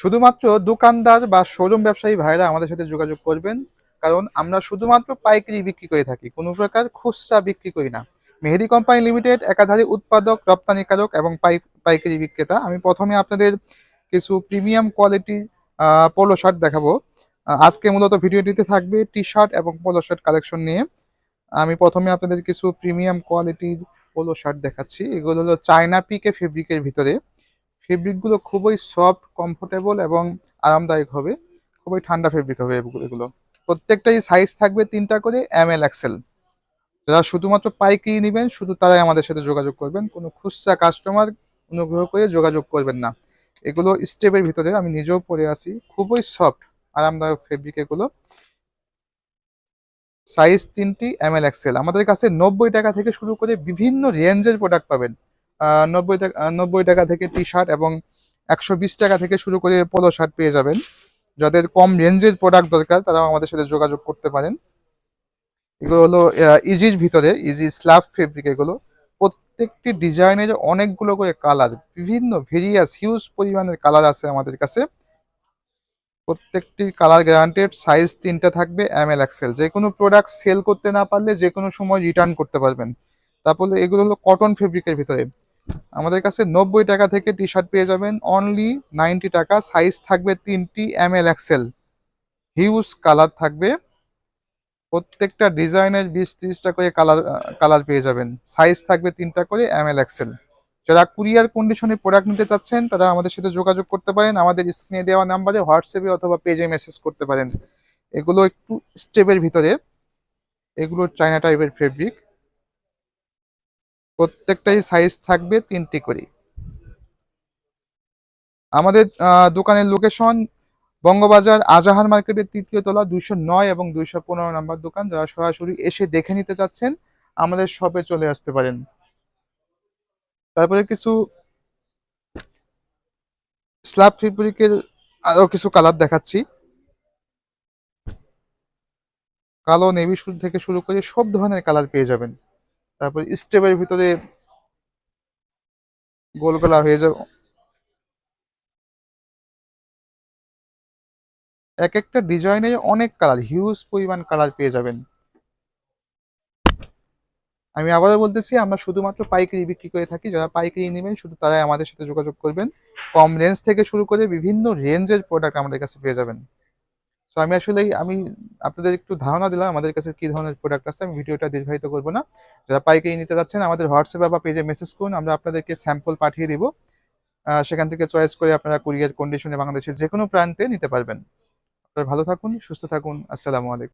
শুধুমাত্র দোকানদার বা শোরুম ব্যবসায়ী ভাইরা আমাদের সাথে যোগাযোগ করবেন। কারণ আমরা শুধুমাত্র পাইকারি বিক্রি করে থাকি, কোনো প্রকার খুচরা বিক্রি করি না। মেহেদি কোম্পানি লিমিটেড একাধারে উৎপাদক, রপ্তানিকারক এবং পাই- পাইকারি বিক্রেতা। আমি প্রথমে আপনাদের কিছু প্রিমিয়াম কোয়ালিটির পোলো শার্ট দেখাবো। আজকে মূলত ভিডিওটিতে থাকবে টি শার্ট এবং পোলো শার্ট কালেকশন নিয়ে। আমি প্রথমে আপনাদের কিছু প্রিমিয়াম কোয়ালিটির পোলো শার্ট দেখাচ্ছি। এগুলো হলো চায়না পিকে ফেব্রিকের ভিতরে। ফেব্রিকগুলো খুবই সফট কমফোর্টেবল এবং আরামদায়ক হবে। খুবই ঠান্ডা ফেব্রিক হবে এগুলো- প্রত্যেকটাই সাইজ থাকবে তিনটা করে এম এল এক্সেল যারা শুধুমাত্র পাইকারি নেবেন, শুধু তারাই আমাদের সাথে যোগাযোগ করবেন। কোনো খুচরা কাস্টমার অনুগ্রহ করে যোগাযোগ করবেন না। এগুলো স্টেপের ভিতরে আমি নিজেও পরে আছি। খুবই সফট আরামদায়ক ফেব্রিক এগুলো। সাইজ তিনটি এম এল এক্সেল আমাদের কাছে নব্বই টাকা থেকে শুরু করে বিভিন্ন রেঞ্জের প্রোডাক্ট পাবেন। নব্বই টাকা নব্বই টাকা থেকে টি শার্ট এবং একশো বিশ টাকা থেকে শুরু করে পোলো শার্ট পেয়ে যাবেন। যাদের কম রেঞ্জের প্রোডাক্ট দরকার তারা আমাদের সাথে যোগাযোগ করতে পারেন। এগুলো হলো ইজির ভিতরে ইজি স্ল্যাব ফেব্রিক এগুলো। প্রত্যেকটি ডিজাইনের অনেকগুলো করে কালার বিভিন্ন ভেরিয়াস হিউজ পরিমাণের কালার আছে আমাদের কাছে। প্রত্যেকটি কালার গ্যারান্টেড সাইজ তিনটা থাকবে এম এল এক্সেল যে কোনো প্রোডাক্ট সেল করতে না পারলে যে কোনো সময় রিটার্ন করতে পারবেন। তারপরে এগুলো হলো কটন ফেব্রিকের ভিতরে। আমাদের কাছে নব্বই টাকা থেকে টি শার্ট পেয়ে যাবেন। অনলি নাইনটি টাকা। সাইজ থাকবে তিনটি M L XL huge colour থাকবে। প্রত্যেকটা ডিজাইনের বিশ ত্রিশটা করে কালার কালার পেয়ে যাবেন। সাইজ থাকবে তিনটা করে এম এল এক্সেল যারা কুরিয়ার কন্ডিশনে প্রোডাক্ট নিতে চাচ্ছেন, তারা আমাদের সাথে যোগাযোগ করতে পারেন। আমাদের স্ক্রিনে দেওয়া নাম্বারে হোয়াটসঅ্যাপে অথবা পেজে মেসেজ করতে পারেন। এগুলো একটু স্টেপের ভিতরে। এগুলো চায়না টাইপের ফেব্রিক প্রত্যেকটাই সাইজ থাকবে তিনটি করে আমাদের দোকানের লোকেশন বঙ্গবাজার আজাহার মার্কেটের তৃতীয় তলা দুইশো নয় এবং দুইশো পনেরো নাম্বার দোকান। যারা সরাসরি এসে দেখে নিতে চাচ্ছেন, আমাদের শপে চলে আসতে পারেন। তারপরে কিছু স্ল্যাব ফেব্রিকের আরও কিছু কালার দেখাচ্ছি। কালো নেভি থেকে শুরু করে সব ধরনের কালার পেয়ে যাবেন। তারপর স্টেপের ভিতরে গোল গলা হয়ে যাবে। এক একটা ডিজাইনে অনেক কালার হিউজ পরিমাণ কালার পেয়ে যাবেন। আমি আবারও বলতেছি, আমরা শুধুমাত্র পাইকারি বিক্রি করে থাকি। যারা পাইকারি নেবেন, শুধু তারাই আমাদের সাথে যোগাযোগ করবেন। কম রেঞ্জ থেকে শুরু করে বিভিন্ন রেঞ্জের প্রোডাক্ট আমাদের কাছে পেয়ে যাবেন। তো আমি আসলে আমি আপনাদের একটু ধারণা দিলাম আমাদের কাছে কি ধরনের প্রোডাক্ট আছে, আমি ভিডিওটা দীর্ঘায়িত করব না। যারা পাইকারি নিতে যাচ্ছেন, আমাদের হোয়াটসঅ্যাপে বা পেজে মেসেজ করুন, আমরা আপনাদেরকে স্যাম্পল পাঠিয়ে দিব। সেখান থেকে চয়েস করে আপনারা কুরিয়ার কন্ডিশনে বাংলাদেশের যে কোনো প্রান্তে নিতে পারবেন। আপনারা ভালো থাকুন, সুস্থ থাকুন, আসসালামু আলাইকুম।